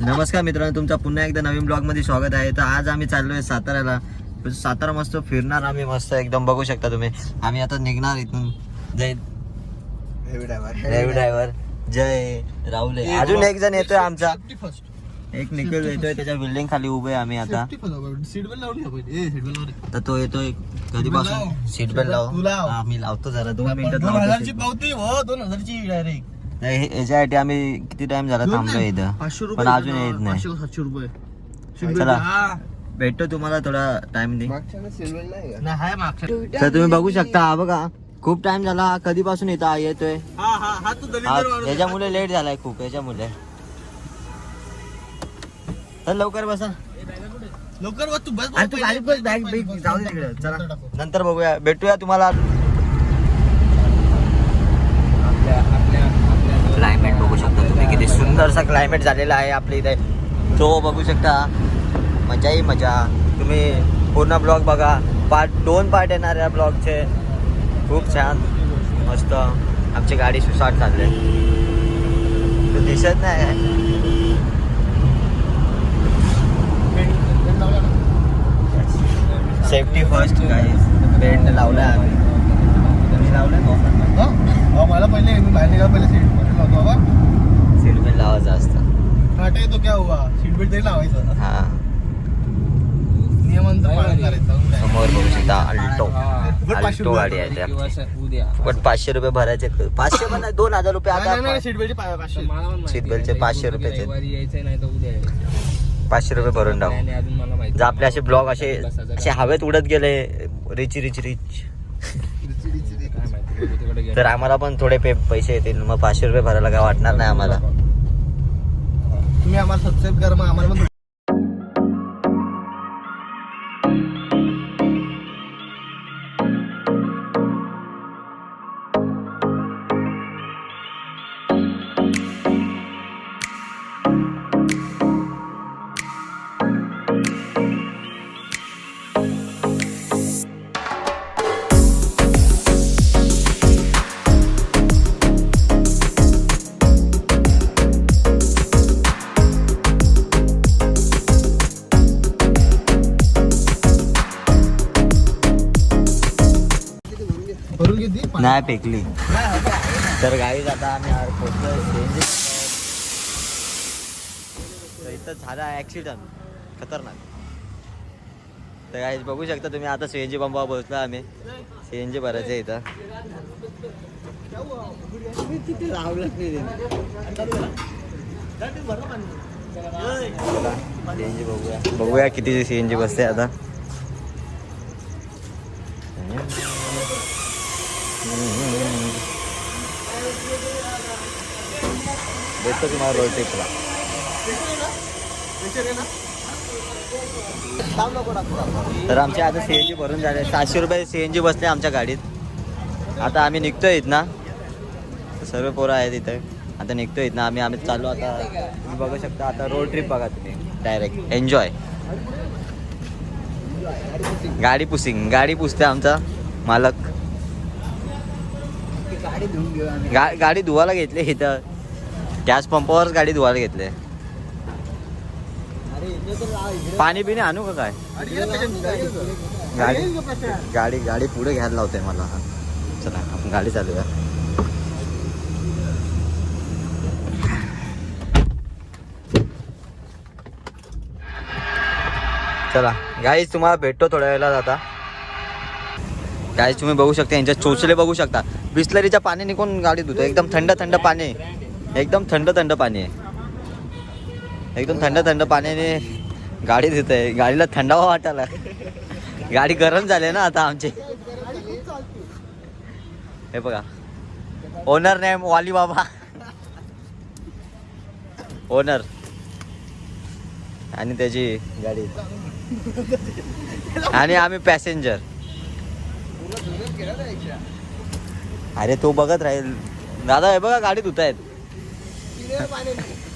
नमस्कार मित्रांनो तुमचं पुन्हा एकदा नवीन ब्लॉगमध्ये स्वागत आहे. तर आज आम्ही चाललोय साताऱ्याला. सातारा मस्त फिरणार आम्ही मस्त एकदम बघू शकता तुम्ही. आम्ही आता निघणार इथून. जय ड्रायव्हर जय राहुल. अजून एक जण येतोय आमचा. एक निखिल येतोय त्याच्या बिल्डिंग खाली उभे आम्ही आता. तर तो येतोय कधीपासून? सीट बेल्ट लाव. हा, मी लावतो जरा. दोन मिनिटात दोन हजारची. पावती हो दोन हजारची डायरेक्ट नाही, हे- याच्यासाठी आम्ही किती टाइम झाला थांबलोय इथं? पाचशे पण अजून येत नाही. पाचशे सातशे रुपये. चला. भेटतो तुम्हाला थोडा टाइम दे नाही हाय मागच्या. तर तुम्ही बघू शकता हा बघा. खूप टाइम झाला कधीपासून येतो हा येतोय? हा हा हा तू दलिंदर हा, माणूस. याच्यामुळे लेट झालाय खूप याच्यामुळे तर लवकर बसा. लवकर बस तू बस अरे तू गाडीत बस, बॅग बिग जाऊ दे तिकडे, चला. नंतर बघूया. भेटूया तुम्हाला क्लायमेट बघू शकता तुम्ही किती सुंदरसा क्लायमेट झालेला आहे आपल्या इथे. तो बघू शकता. मजाही मजा. तुम्ही पूर्ण ब्लॉग बघा. पार्ट दोन पार्ट येणार या ब्लॉगचे खूप छान. मस्त. आमची गाडी सुसाट चालले. तो दिसत नाही सेफ्टी फर्स्ट गाईज बेल्ट लावलाय आम्ही. तुम्ही लावलाय हो. मला पहिले मी बाहेर निघा पहिले सीट लावतो बाबा. लावायचा असतं. काटे तो क्या हुआ सीट बेल्ट तरी लावायचं हा. नियमांचं पालन करायचं समोर बघू शकता अल्टो. फुकट पाचशे अल्टो रुपये गाडी आहे त्या. पण पाचशे रुपये भरायचे. पाचशे पण नाही, दोन हजार रुपये आता सीट पाचशे. सीट बेल्टचे पाचशे रुपयाचे. पाचशे रुपये भरून टाकू. आणि अजून मला माहिती जर आपले असे ब्लॉग असे असे हवेत उडत गेले रिच रिच रिच. काय माहिती बघू तिकडे गेलं. तर आम्हाला पण थोडे पे पैसे येतील. मग पाचशे रुपये भरायला काय वाटणार नाही आम्हाला. तुम्ही आम्हाला सबस्क्राईब करा मग आम्हाला पण घेतली नाही तर गाईज आता आम्ही आज इथं झाला ऍक्सिडेंट खतरनाक. तर गाईज बघू शकता तुम्ही आता सीएनजी पंपावर पोहोचलो आम्ही. सीएनजी भरायचं आहे इथं. सीएनजी बघूया. बघूया किती सीएनजी बसते आता. भेटतो तुम्हाला रोड ट्रिपला तर आमचे आता सी एन जी भरून झाले सातशे रुपये सी एन जी बसले आमच्या गाडीत. आता आम्ही निघतोय इथं ना सर्व पोरं आहेत इथे. आता निघतोय इथं आम्ही आम्ही चाललो आता. तुम्ही बघू शकता. आता रोड ट्रिप बघा तुम्ही. डायरेक्ट एन्जॉय गाडी पुसिंग. गाडी पुसते आमचा मालक. गा गाडी धुवायला घेतली इथं. गॅस पंपावरच गाडी धुवायला घेतली. पाणी पिणे आणू का काय? गाडी गाडी गाडी पुढे घ्यायला लावते मला. चला आपण गाडी चालूया चला गाईज तुम्हाला भेटतो थोड्या वेळेला आता. गाईज तुम्ही बघू शकता यांच्या चोचले बघू शकता. बिस्लरीच्या पाणी निघून गाडी धुतो. एकदम थंड थंड पाणी. एकदम थंड थंड पाणी आहे. एकदम थंड थंड पाण्याने गाडी देत आहे. गाडीला थंडावा वाटायला. गाडी गरम झाली ना आता आमची. हे बघा. ओनर नेम वाली बाबा. ओनर आणि त्याची गाडी. आणि आम्ही पॅसेंजर अरे तो बघत राहील. दादा हे बघा गाडी धुत आहेत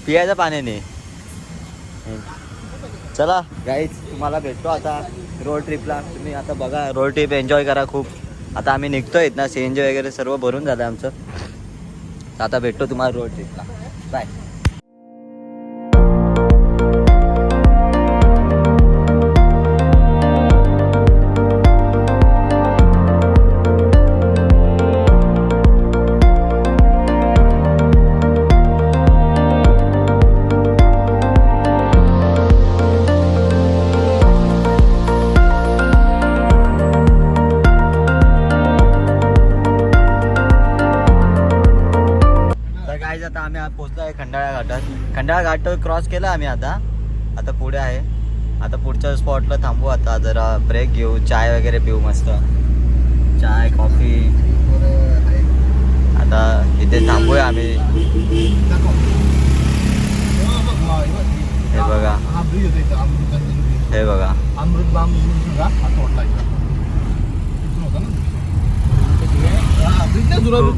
पियाच्या पाण्याने चला गाईज तुम्हाला भेटतो आता रोड ट्रिपला तुम्ही आता बघा रोड ट्रिप एन्जॉय करा खूप. आता आम्ही निघतोय ना सी एन जी वगैरे सर्व भरून झालं आमचं. आता भेटतो तुम्हाला रोड ट्रिपला बाय गायज आता आम्ही पोचलो आहे खंडाळा घाटात. खंडाळा घाट क्रॉस केला आम्ही आता. आता पुढे आहे. आता पुढच्या स्पॉटला थांबू आता. जरा ब्रेक घेऊ. चाय वगैरे पिऊ मस्त. चाय कॉफी आता इथे थांबूया आम्ही. हे बघा. हे बघा.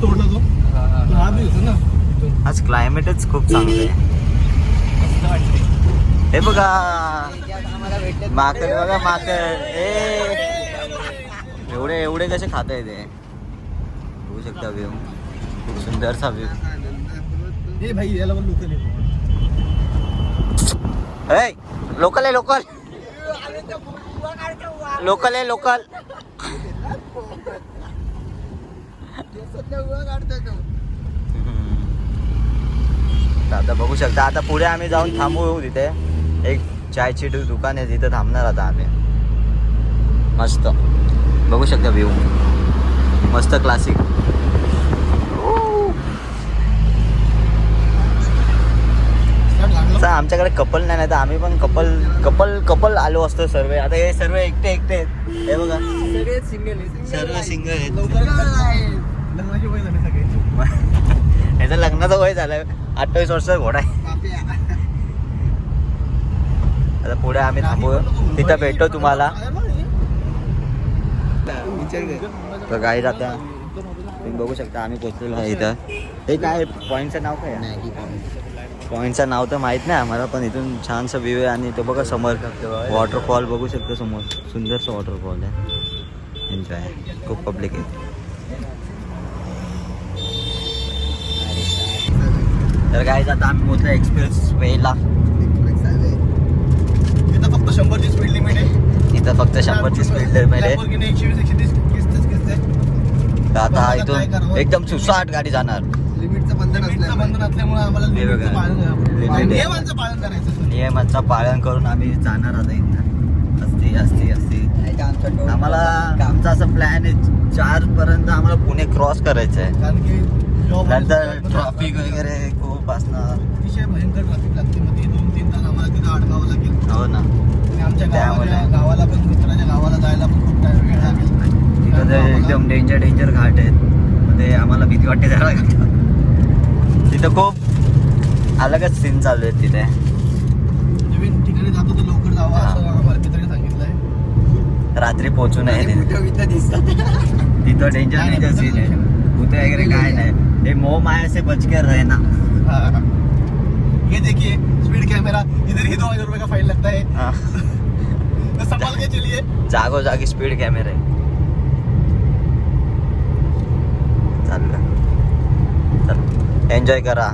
तोडला तो हा ब्रिज होता ना आज क्लायमेटच खूप चांगलं आहे. हे बघा. माकड बघा माकड. एवढे एवढे कसे खाता येते बघू शकता व्ह्यू खूप येतो ए लोकल आहे. लोकल लोकल आहे लोकल तर आता बघू शकता. आता पुढे आम्ही जाऊन थांबू तिथे. एक चायची दुकान आहे तिथे थांबणार आता आम्ही. मस्त. बघू शकता व्ह्यू मस्त क्लासिक आमच्याकडे कपल नाही नाही तर आम्ही पण कपल कपल कपल आलो असतो सर्व आता हे सर्व एकटे एकटे आहेत. हे बघा. सगळे सिंगल सर्व सिंगल आहेत लवकर लग्नाची वय झाली. अठ्ठावीस वर्षाचा घोडा आहे. आता पुढे आम्ही थांबू तिथं भेटतो तुम्हाला. तर काही आता तुम्ही बघू शकता आम्ही पोचलेलो आहे इथं. हे काय पॉईंटचं नाव काय पॉईंटचं नाव तर माहीत नाही आम्हाला पण इथून छानसं व्ह्यू आहे आणि तो बघा समोर. वॉटरफॉल बघू शकतो समोर. सुंदरसं वॉटरफॉल आहे. एन्जॉय खूप पब्लिक आहे. तर काय आता आम्ही पोहोचलो एक्सप्रेस वेला इथं फक्त शंभरची स्पीड लिमिट आहे. इथं फक्त शंभरची स्पीड लिमिट आहे. Lamborghini एकशे वीस एकशे तीस किसतेच किसते तर आता इथून एकदम सुसाट गाडी जाणार. लिमिटचं बंधन असल्यामुळे. आम्हाला हे. नियमांचं पालन करायचं असतं. नियमाचं पालन करून आम्ही जाणार आता इथं. असती असती असती. आम्हाला आमचा असं प्लॅन आहे चार पर्यंत आम्हाला पुणे क्रॉस करायचं आहे कारण की ट्रॉफिक वगैरे खूप असणार. अतिशय भयंकर ट्रॅफिक लागते मध्ये. दोन तीन तास आम्हाला तिथं अडकावं लागेल हो ना. आणि आमच्या. गावाला गावाला पण मित्राच्या गावाला जायला पण खूप टाइम वेळ लागेल. एकदम डेंजर डेंजर घाट आहेत. ते आम्हाला भीती वाटते जरा तिथं खूप अलगच सीन चालू आहेत तिथे. नवीन ठिकाणी जातो तर लवकर जावं. असं आम्हाला मित्राने सांगितलंय. रात्री पोहोचू नये तिथे. तिथं डेंजर डेंजर सीन आहे. भूत वगैरे काय नाही. हे मोह माया से बच के रहे ना हाँ। ये देखिए स्पीड कैमरा इधर ही दो हजार रुपए का फाइन लगता है। हा. तो संभाल के चलिए। जागोजागी स्पीड कॅमेरा आहे चाललं चल। एन्जॉय करा।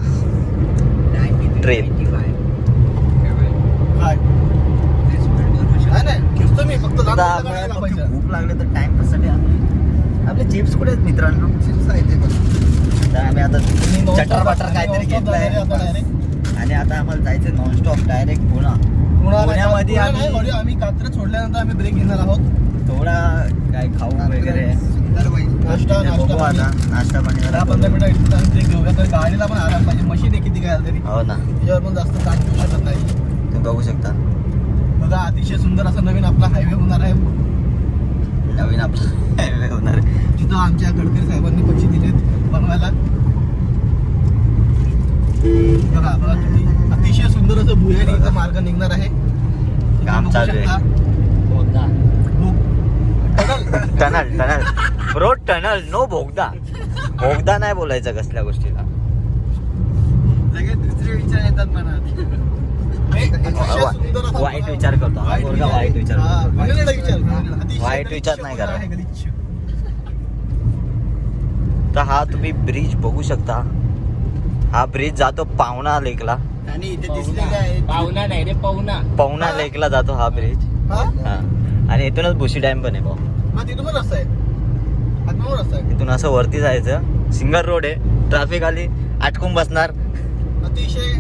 ट्रेन काय नाही नाही खेचतो मी फक्त लांब आता जागा नाही आपल्याला लावायच्या. भूक लागले तर टाइम कशासाठी आपले चिप्स कुठे आहेत मित्रांनो? तर आम्ही आता चटर बटर काहीतरी घेतलंय. आणि आता आम्हाला जायचं नॉनस्टॉप डायरेक्ट पुणा. पुण्यामध्ये आम्ही- कात्रज सोडल्यानंतर आम्ही ब्रेक घेणार आहोत. थोडा काय खाऊ वगैरे. नाश्ता बघू आता. पाणी. नाश्ता पंधरा. मिनिटं ब्रेक घेऊया. तर गाडीला पण आराम पाहिजे. मशीन आहे किती काय तरी. हो ना. त्याच्यावर पण जास्त ताण घेऊ शकत नाही. तुम्ही बघू शकता. बघा अतिशय सुंदर असा नवीन आपला हायवे होणार आहे. नवीन आपला हायवे होणार. जिथं आमच्या गडकरी साहेबांनी पैसे दिलेत बनवायला. बघा बघा किती अतिशय सुंदर असं भुयारी इथं मार्ग निघणार आहे. काम चालू आहे. Tunnel. Tunnel tunnel. Road tunnel no भोगदा भोगदा नाही बोलायचं कसल्या गोष्टीला. हे अतिशय वा- सुंदर असं वाईट. विचार करतो. हा पोरगा वाईट विचार करतो. वाईट विचार नाही करा. तर हा तुम्ही ब्रिज बघू शकता. हा ब्रिज जातो पावना लेकला. आणि इथे पाहुणा नाही रे पाहुणा पावना लेकला जातो हा ब्रिज. हा? आणि इथूनच बुशी डॅम पण आहे भाऊ इथून असं वरती जायचं. सिंगल रोड आहे. ट्रॅफिक आली अटकून बसणार. अतिशय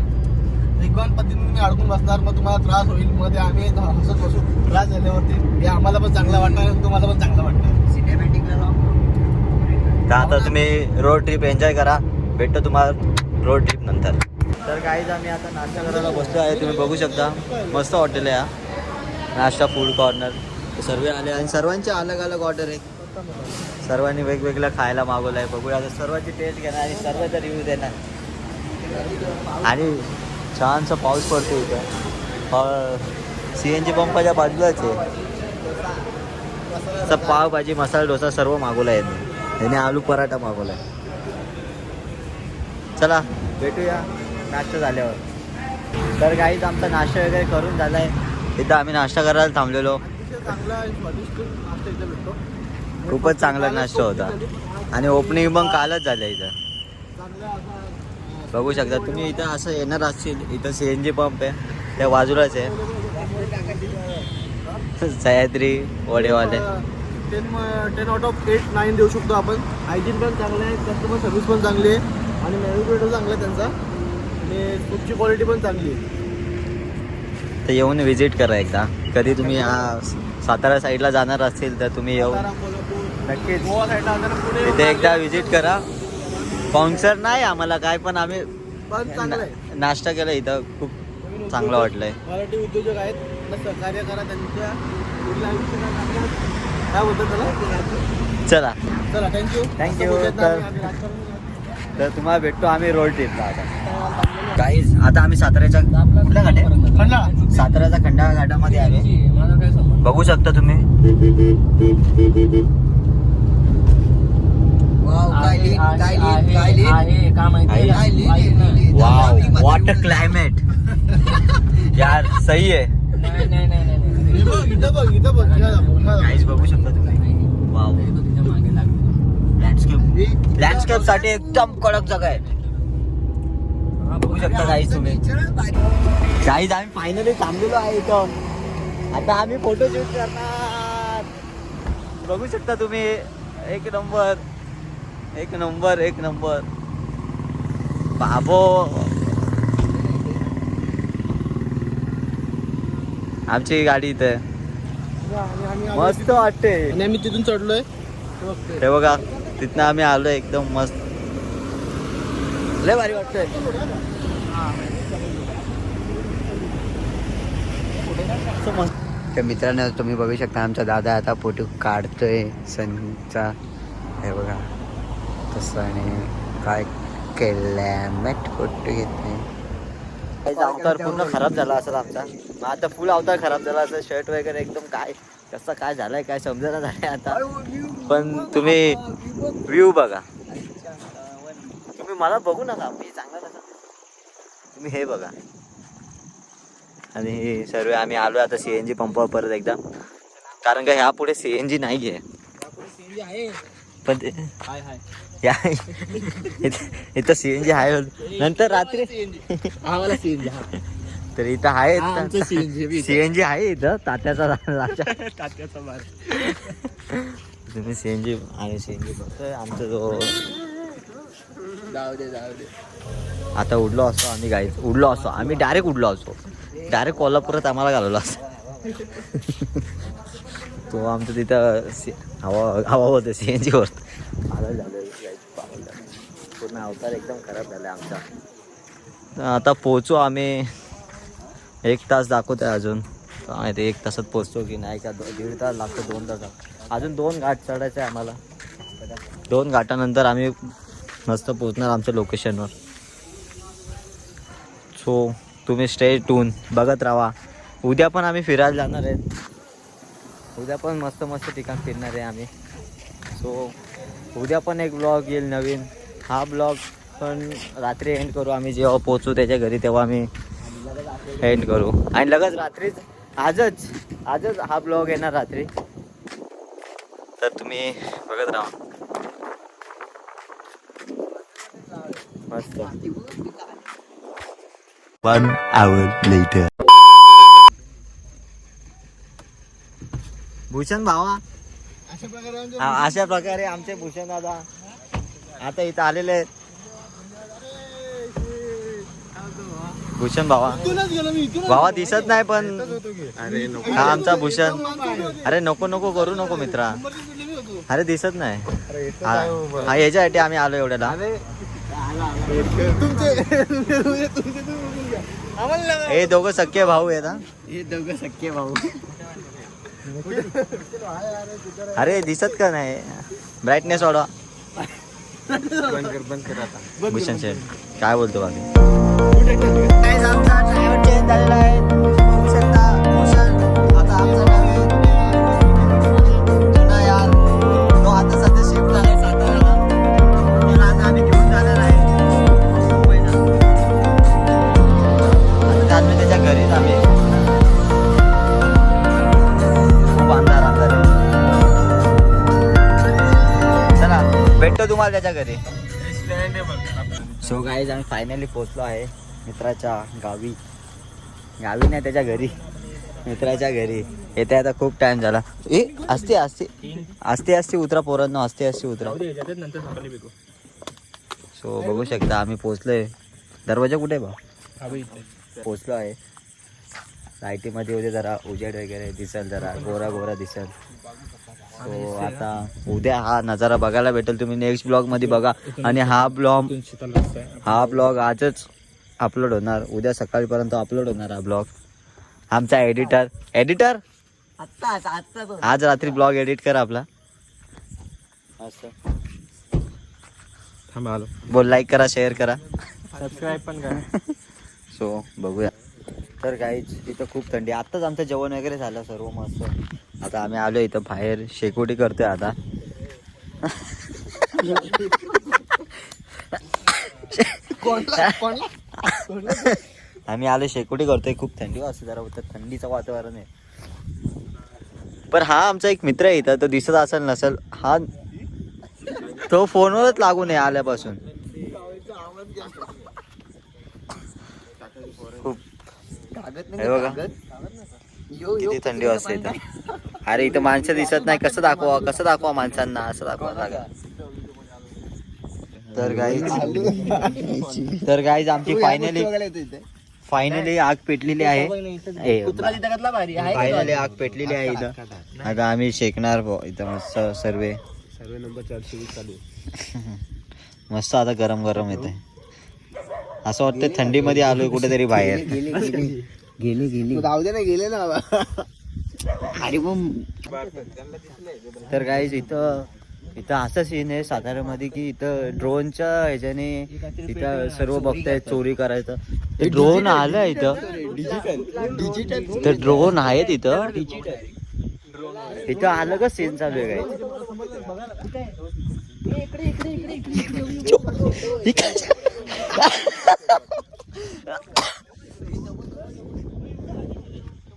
वेगवान पद्धतीने तुम्ही अडकून बसणार मग तुम्हाला त्रास होईल मग ते आम्ही हसत बसू. त्रास झाल्यावरती हे आम्हाला पण चांगला वाटणार आणि तुम्हाला पण चांगला वाटणार. सिनेमॅटिकला तर आता तुम्ही रोड ट्रिप एन्जॉय करा. भेटतो तुम्हाला रोड ट्रिप नंतर. तर काहीच आम्ही आता नाश्ता करायला बसलो आहे. तुम्ही बघू शकता. मस्त हॉटेल आहे हा. नाश्ता फूड कॉर्नर सर्व आले आणि सर्वांचे अलग अलग ऑर्डर आहे सर्वांनी वेगवेगळं खायला मागवलं आहे बघूया आता सर्वांची टेस्ट घेणार आणि सर्वांचा रिव्ह्यू देणार. आणि छानसा पाऊस पडतो इथं. सी एन जी पंपाच्या बाजूलाच आहे. असं पावभाजी मसाला डोसा सर्व मागवला आहे त्याने आलू पराठा मागवला आहे. चला भेटूया नाश्ता झाल्यावर. तर काहीच आमचा नाश्ता वगैरे करून झाला आहे इथं आम्ही नाश्ता करायला थांबलेलो. खूपच चांगला नाश्ता होता. आणि ओपनिंग पण कालच झालं इथं. बघू शकता. तुम्ही इथं असं येणार असतील इथं सी एन जी पंप आहे. त्या बाजूलाच आहे. Sahyadri Vadewale. Ten ten out of eight nine देऊ शकतो आपण. हायजीन पण चांगलं आहे. कस्टमर सर्व्हिस पण चांगली आहे. आणि मॅन्युफॅक्चर चांगला आहे त्यांचा. आणि फूडची क्वालिटी पण चांगली आहे. तर येऊन व्हिजिट करा एकदा. कधी तुम्ही या सातारा साईडला जाणार असतील तर तुम्ही येऊन नक्कीच. इथे एकदा व्हिजिट करा. स्पॉन्सर नाही आम्हाला काय पण आम्ही पण चांगलं आहे. नाश्ता केला इथं खूप नवीन चांगलं वाटलंय. मराठी उद्योजक आहेत त्यांना सहकार्य करा त्यांच्या पुढील आयुष्याला चांगलं- काय बोलतात त्याला चला चला थँक्यू Thank you. तर- तर तुम्हाला भेटतो आम्ही रोड ट्रिपला आता. काहीच आता आम्ही साताऱ्याच्या कुठल्या घाट? साताऱ्याच्या खंडाळा घाटामध्ये आले बघू शकता तुम्ही. आहे, का माहिती? वाव वॉट क्लायमेट यार सही आहे. नाही हे बघ, शकता तुम्ही. वाव. लँडस्केप लँडस्केपसाठी एकदम कडक जागा आहे. हा, बघू शकता काहीच तुम्ही. काहीच आम्ही फायनली थांबलेलो आहे इथं. आता आम्ही फोटो शूट करणार. बघू शकता तुम्ही. एक नंबर एक नंबर एक नंबर. बाबो. आमची गाडी इथे. मस्त वाटते. आणि आम्ही तिथून चढलोय. हे बघ तिथनं आम्ही आलो एकदम मस्त. लय भारी वाटतंय. तर मित्रांनो तुम्ही बघू शकता आमचा दादा आता फोटो काढतोय सनचा. हे बघा. आणि काय क्लायमेट फोटो घेतोय अवतार पूर्ण खराब झाला असेल आमचा. मग आता फुल अवतार खराब झाला असेल शर्ट वगैरे एकदम काय कसं काय झालंय काय समजेना झालंय आता. पण तुम्ही व्ह्यू बघा. तुम्ही मला बघू नका मी चांगला नका तुम्ही हे बघा. आणि हे सर्व आम्ही आलो आता सी एन जी पंपावर परत एकदा. कारण का ह्या पुढे सी एन जी नाही आहे सीएनजी आहे. पण ते हाय हाय. या. इथं- इथं सी एन जी आहे नंतर रात्री आम्हाला सीएनजी तर इथं आहे हा, आमचं CNG बी इथं. सी एन जी आहे इथं. तात्याचा तात्याचा मार तुम्ही सी एन जी आणि सी एन जी बघतोय आमचा जो जाऊ दे जाऊ दे. आता उडलो असतो आम्ही गाईच उडलो असतो. आम्ही डायरेक्ट उडलो असतो. डायरेक्ट कोल्हापुरात आम्हाला घालवला असतो. तो आमचं तिथं हवा हवा होतं सी एन जीवर पागल झालं guys, पागल झालं. पूर्ण अवतार एकदम खराब झाला आमचा. तर आता पोचू आम्ही. एक तास दाखवतोय अजून. माहिती एक तासात पोचतो की नाही का दीड तास लागतो दोन तासात अजून दोन घाट चढायचे आहे आम्हाला. दोन घाटानंतर आम्ही मस्त पोचणार आमच्या लोकेशनवर सो तुम्ही स्टे टून बघत राहा. उद्या पण आम्ही फिरायला जाणार आहेत उद्या पण मस्त मस्त ठिकाण फिरणार आहे आम्ही. सो उद्या पण एक ब्लॉग येईल नवीन. हा ब्लॉग पण रात्री एंड करू. आम्ही जेव्हा पोचू त्याच्या घरी तेव्हा आम्ही एंड करू. आणि लगेच रात्रीच आजच आजच हा ब्लॉग येणार रात्री. तर तुम्ही बघत राहा. मस्त. One hour later. भूषण भावा. अशा प्रकारे आमचे आ- अशा प्रकारे आमचे भूषण दादा. आता इथं आलेले आहेत. भूषण भावा. भावा दिसत नाही पण अरे नको. हा आमचा भूषण. अरे नको नको करू नको मित्रा. अरे दिसत नाही. हा. हा, याच्यासाठी आम्ही आलो एवढ्याला. हे दोघं सख्खे भाऊ आहेत हा. हे दोघं सख्खे भाऊ. अरे दिसत का नाही? ब्राईटनेस वाढवा. बंद कर बंद कर आता. भूषण शेठ काय बोलतो बाकी? ड्रायव्हर चेंज झालेला आहे तुम्हाला त्याच्या घरी. सो गाईज आम्ही फायनली पोचलो आहे मित्राच्या गावी. गावी नाही त्याच्या घरी. मित्राच्या घरी. येते आता खूप टाइम झाला. ए असते असते असते असते उतरा पोरांना असते असते उतरा. सो बघू शकता आम्ही पोचलोय दरवाजा कुठे आहे बा? पोचलो आहे. लाईटीमध्ये उद्या जरा उजेड वगैरे दिसेल जरा गोरा गोरा दिसेल. सो आता उद्या हा नजारा बघायला भेटेल. तुम्ही नेक्स्ट ब्लॉगमध्ये बघा. आणि हा ब्लॉग हा ब्लॉग आजच अपलोड होणार. उद्या सकाळपर्यंत अपलोड होणार हा ब्लॉग आमचा एडिटर एडिटर आज रात्री ब्लॉग एडिट कर आपला. असं. थांब आलो. बोल लाईक करा शेअर करा. सबस्क्राईब पण करा. सो बघूया. तर काहीच इथं खूप थंडी. आत्ताच आमचं जेवण वगैरे झालं सर्व मस्त. आता आम्ही आलो इथं बाहेर. शेकोटी करतोय आता. आम्ही आलो शेकोटी करतोय. खूप थंडी वाजते जरा होतं. थंडीचं वातावरण आहे. पण हा आमचा एक मित्र आहे इथं. तो दिसत असेल नसेल हा तो फोनवरच लागू नये आल्यापासून. खूप. बघा. किती थंडी वाजते इथं. अरे इथं माणसं दिसत नाही. कसं दाखवा कसं दाखवा माणसांना असं दाखवा. लागा तर गाईज तर गाईज आमची फायनली फायनली आग पेटलेली आहे. फायनली आग पेटलेली आहे इथं. आता आम्ही शेकणार इथं मस्त सर्वे. सर्वे नंबर चारशे वीस चालू. मस्त आता गरम गरम येते असं वाटतं थंडीमध्ये आलोय कुठेतरी बाहेर. गेली गेली. तू जाऊ दे ना गेले ना बाबा. अरे तर काहीच इथं इथं असं सीन आहे साताऱ्यामध्ये की इथं ड्रोनच्या ह्याच्याने इथं सर्व बघताय चोरी करायचं. ते ड्रोन आलं इथं. डिजिटल तर ड्रोन आहेत इथं. इथं आलं का सीन चालू आहे काय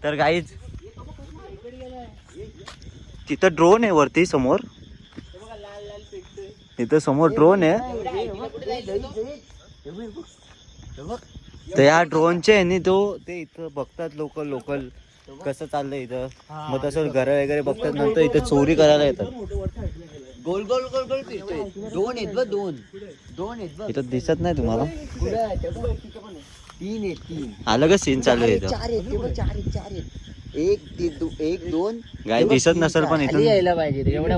तर काहीच तिथं ड्रोन आहे वरती समोर. तिथं समोर ड्रोन आहे. तर या ड्रोनचे आहे तो ते इथं बघतात लोक लोकल कसं चाललंय इथं. मग तसं घर वगैरे बघतात नंतर इथं चोरी करायला येतात. गोल गोल गोल गोल फिरतोय. दोन आहेत बघ दोन. दोन आहेत बघ. इथं दिसत नाही तुम्हाला? तीन आहेत तीन. आलं का सीन चालू आहे इथं. चार आहेत चार आहेत चार आहेत. एक ते दो- एक दोन गाय दिसत नसेल पण इथून. यायला पाहिजे एवढ्या